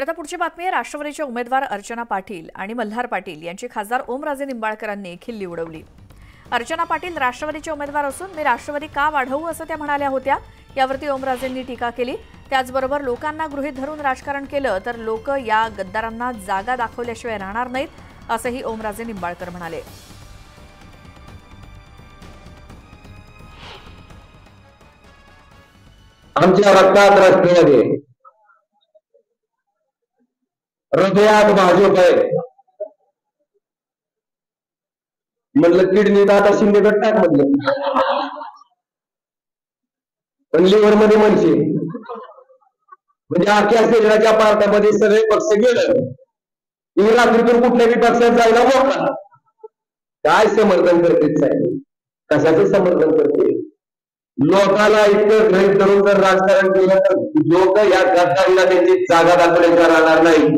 आणि आता पुढची बातमी आहे राष्ट्रवादीच्या उमेदवार अर्चना पाटील आणि मल्हार पाटील यांची खासदार ओमराजे निंबाळकरांनी खिल्ली उडवली. अर्चना पाटील राष्ट्रवादीचे उमेदवार असून मी राष्ट्रवादी का वाढवू असं त्या म्हणाल्या होत्या? यावरती ओमराजेंनी टीका केली. त्याचबरोबर लोकांना गृहीत धरून राजकारण केलं तर लोक या गद्दारांना जागा दाखवल्याशिवाय राहणार नाहीत असंही ओमराजे निंबाळकर म्हणाले. आमच्या रक्तात राष्ट्रवादी हृदयात भाजप आहे म्हणलं किडनी आता शिंदे गट टाक म्हटलं पण लिव्हरमध्ये म्हणशे म्हणजे, म्हणजे अख्या शरीराच्या पार्ट्यामध्ये सगळे पक्ष गेलं. ही रात्रीतून कुठल्याही पक्षात जायला मोका काय समर्थन करते साहेब? कशाचं समर्थन करते? लोकाला इतकं घरी धरून जर राजकारण केलं तर लोक या गद्दारीला त्यांची जागा दाखवण्याच्या राहणार नाही.